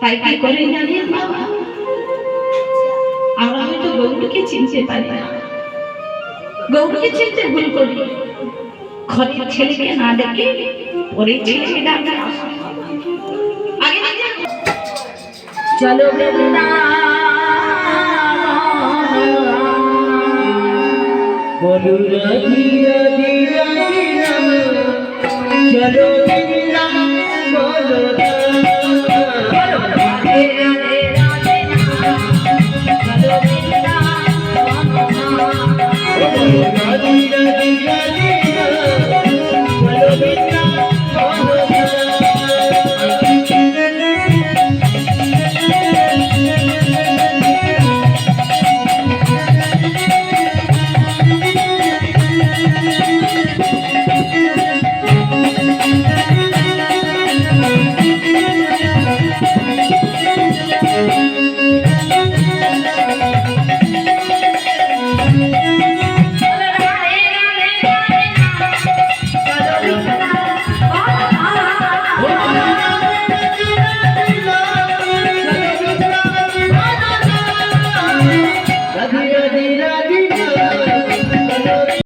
তাই কি করে জানেন বাবা আমরা হয়তো গৌরীকে চিনতে পারি না গৌরীকে চিনতে ভুল করি ঘরের ছেলেকে না দেখে পরের ছেলেকে ডাকে আগে চলো বলো রাধি রাধি রাধি চলো বৃন্দাবন বলো